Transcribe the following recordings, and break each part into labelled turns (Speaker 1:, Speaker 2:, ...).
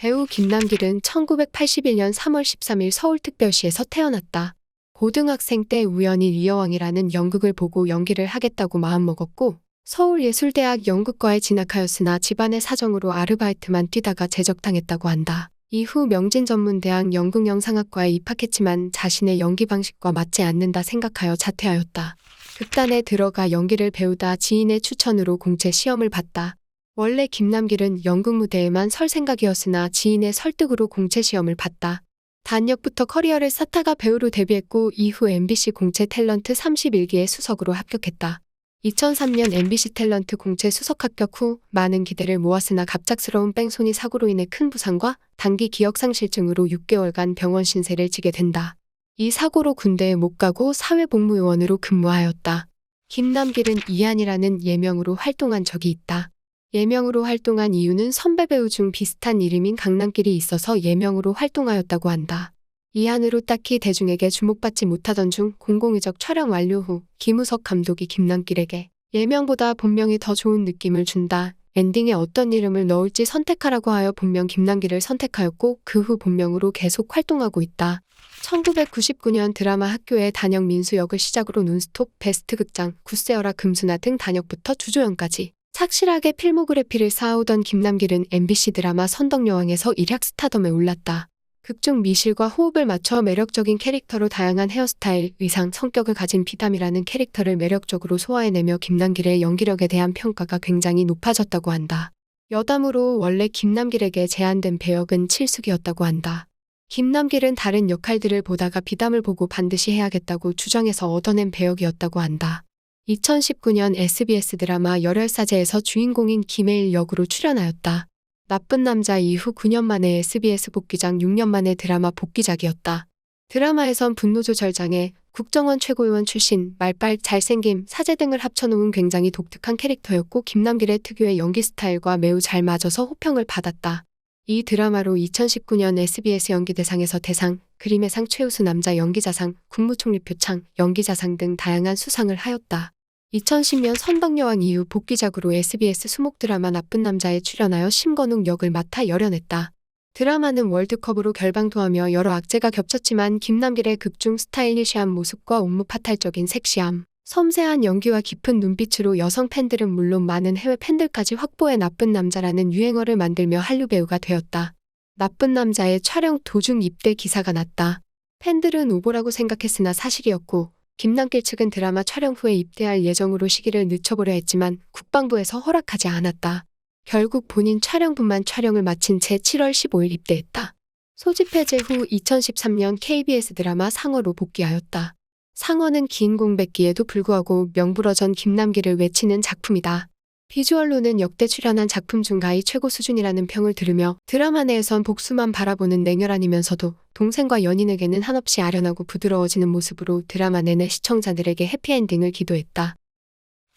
Speaker 1: 배우 김남길은 1981년 3월 13일 서울특별시에서 태어났다. 고등학생 때 우연히 리어왕이라는 연극을 보고 연기를 하겠다고 마음먹었고 서울예술대학 연극과에 진학하였으나 집안의 사정으로 아르바이트만 뛰다가 제적당했다고 한다. 이후 명진전문대학 연극영상학과에 입학했지만 자신의 연기 방식과 맞지 않는다 생각하여 자퇴하였다. 극단에 들어가 연기를 배우다 지인의 추천으로 공채 시험을 봤다. 원래 김남길은 연극 무대에만 설 생각이었으나 지인의 설득으로 공채 시험을 봤다. 단역부터 커리어를 쌓다가 배우로 데뷔했고 이후 MBC 공채 탤런트 31기의 수석으로 합격했다. 2003년 MBC 탤런트 공채 수석 합격 후 많은 기대를 모았으나 갑작스러운 뺑소니 사고로 인해 큰 부상과 단기 기억상실증으로 6개월간 병원 신세를 지게 된다. 이 사고로 군대에 못 가고 사회복무요원으로 근무하였다. 김남길은 이한이라는 예명으로 활동한 적이 있다. 예명으로 활동한 이유는 선배 배우 중 비슷한 이름인 강남길이 있어서 예명으로 활동하였다고 한다. 이한으로 딱히 대중에게 주목받지 못하던 중 공공의적 촬영 완료 후 김우석 감독이 김남길에게 예명보다 본명이 더 좋은 느낌을 준다. 엔딩에 어떤 이름을 넣을지 선택하라고 하여 본명 김남길을 선택하였고 그 후 본명으로 계속 활동하고 있다. 1999년 드라마 학교의 단역 민수 역을 시작으로 논스톱, 베스트 극장, 굿세어라 금수나 등 단역부터 주조연까지 착실하게 필모그래피를 쌓아오던 김남길은 MBC 드라마 선덕여왕에서 일약 스타덤에 올랐다. 극중 미실과 호흡을 맞춰 매력적인 캐릭터로 다양한 헤어스타일, 의상, 성격을 가진 비담이라는 캐릭터를 매력적으로 소화해내며 김남길의 연기력에 대한 평가가 굉장히 높아졌다고 한다. 여담으로 원래 김남길에게 제안된 배역은 칠숙이었다고 한다. 김남길은 다른 역할들을 보다가 비담을 보고 반드시 해야겠다고 주장해서 얻어낸 배역이었다고 한다. 2019년 SBS 드라마 열혈사제에서 주인공인 김혜일 역으로 출연하였다. 나쁜 남자 이후 9년 만에 SBS 복귀작 6년 만에 드라마 복귀작이었다. 드라마에선 분노조절장애, 국정원 최고위원 출신, 말빨, 잘생김, 사제 등을 합쳐놓은 굉장히 독특한 캐릭터였고 김남길의 특유의 연기 스타일과 매우 잘 맞아서 호평을 받았다. 이 드라마로 2019년 SBS 연기대상에서 대상, 그림의 상 최우수 남자 연기자상, 국무총리 표창, 연기자상 등 다양한 수상을 하였다. 2010년 선덕여왕 이후 복귀작으로 SBS 수목 드라마 나쁜 남자에 출연하여 심건욱 역을 맡아 열연했다. 드라마는 월드컵으로 결방토하며 여러 악재가 겹쳤지만 김남길의 극중 스타일리시한 모습과 옥무 파탈적인 섹시함, 섬세한 연기와 깊은 눈빛으로 여성 팬들은 물론 많은 해외 팬들까지 확보해 나쁜 남자라는 유행어를 만들며 한류 배우가 되었다. 나쁜 남자의 촬영 도중 입대 기사가 났다. 팬들은 오보라고 생각했으나 사실이었고 김남길 측은 드라마 촬영 후에 입대할 예정으로 시기를 늦춰보려 했지만 국방부에서 허락하지 않았다. 결국 본인 촬영분만 촬영을 마친 채 7월 15일 입대했다. 소집 해제 후 2013년 KBS 드라마 상어로 복귀하였다. 상어는 긴 공백기에도 불구하고 명불허전 김남길을 외치는 작품이다. 비주얼로는 역대 출연한 작품 중 가히 최고 수준이라는 평을 들으며 드라마 내에선 복수만 바라보는 냉혈한이면서도 동생과 연인에게는 한없이 아련하고 부드러워지는 모습으로 드라마 내내 시청자들에게 해피엔딩을 기도했다.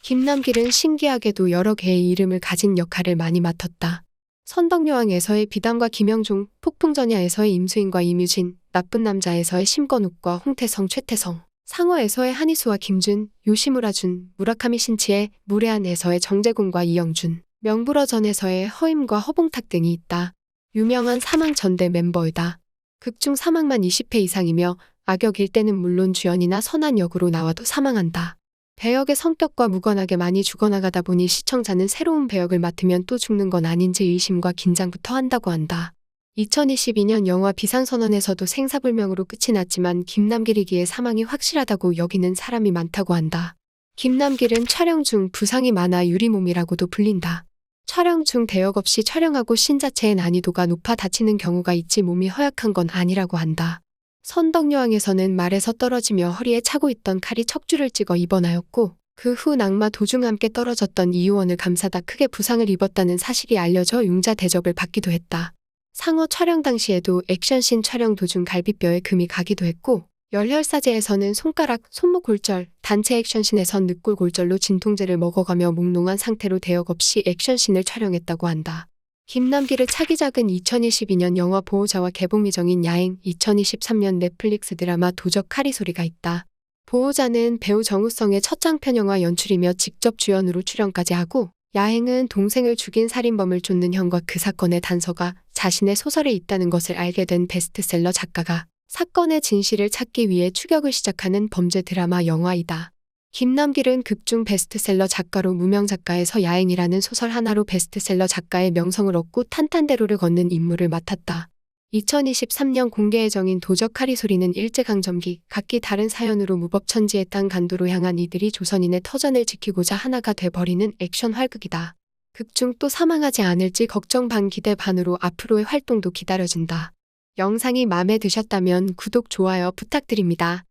Speaker 1: 김남길은 신기하게도 여러 개의 이름을 가진 역할을 많이 맡았다. 선덕여왕에서의 비담과 김영종, 폭풍전야에서의 임수인과 이뮤진, 나쁜 남자에서의 심건욱과 홍태성, 최태성, 상어에서의 한희수와 김준, 요시무라준, 무라카미 신치의 무례한에서의 정재군과 이영준, 명불허전에서의 허임과 허봉탁 등이 있다. 유명한 사망 전대 멤버이다. 극중 사망만 20회 이상이며 악역일 때는 물론 주연이나 선한 역으로 나와도 사망한다. 배역의 성격과 무관하게 많이 죽어나가다 보니 시청자는 새로운 배역을 맡으면 또 죽는 건 아닌지 의심과 긴장부터 한다고 한다. 2022년 영화 비상선언에서도 생사불명으로 끝이 났지만 김남길이기에 사망이 확실하다고 여기는 사람이 많다고 한다. 김남길은 촬영 중 부상이 많아 유리몸이라고도 불린다. 촬영 중 대역 없이 촬영하고 신 자체의 난이도가 높아 다치는 경우가 있지 몸이 허약한 건 아니라고 한다. 선덕여왕에서는 말에서 떨어지며 허리에 차고 있던 칼이 척추를 찍어 입원하였고 그 후 낙마 도중 함께 떨어졌던 이효원을 감싸다 크게 부상을 입었다는 사실이 알려져 융자 대접을 받기도 했다. 상어 촬영 당시에도 액션씬 촬영 도중 갈비뼈에 금이 가기도 했고 열혈사제에서는 손가락, 손목 골절, 단체 액션씬에선 늑골 골절로 진통제를 먹어가며 몽롱한 상태로 대역 없이 액션씬을 촬영했다고 한다. 김남길의 차기작은 2022년 영화 보호자와 개봉 예정인 야행, 2023년 넷플릭스 드라마 도적 카리소리가 있다. 보호자는 배우 정우성의 첫 장편 영화 연출이며 직접 주연으로 출연까지 하고 야행은 동생을 죽인 살인범을 쫓는 형과 그 사건의 단서가 자신의 소설에 있다는 것을 알게 된 베스트셀러 작가가 사건의 진실을 찾기 위해 추격을 시작하는 범죄 드라마 영화이다. 김남길은 극중 베스트셀러 작가로 무명 작가에서 야행이라는 소설 하나로 베스트셀러 작가의 명성을 얻고 탄탄대로를 걷는 임무를 맡았다. 2023년 공개 예정인 도적 카리소리는 일제강점기 각기 다른 사연으로 무법천지의 땅 간도로 향한 이들이 조선인의 터전을 지키고자 하나가 돼버리는 액션 활극이다. 극중 또 사망하지 않을지 걱정 반 기대 반으로 앞으로의 활동도 기다려진다. 영상이 마음에 드셨다면 구독, 좋아요 부탁드립니다.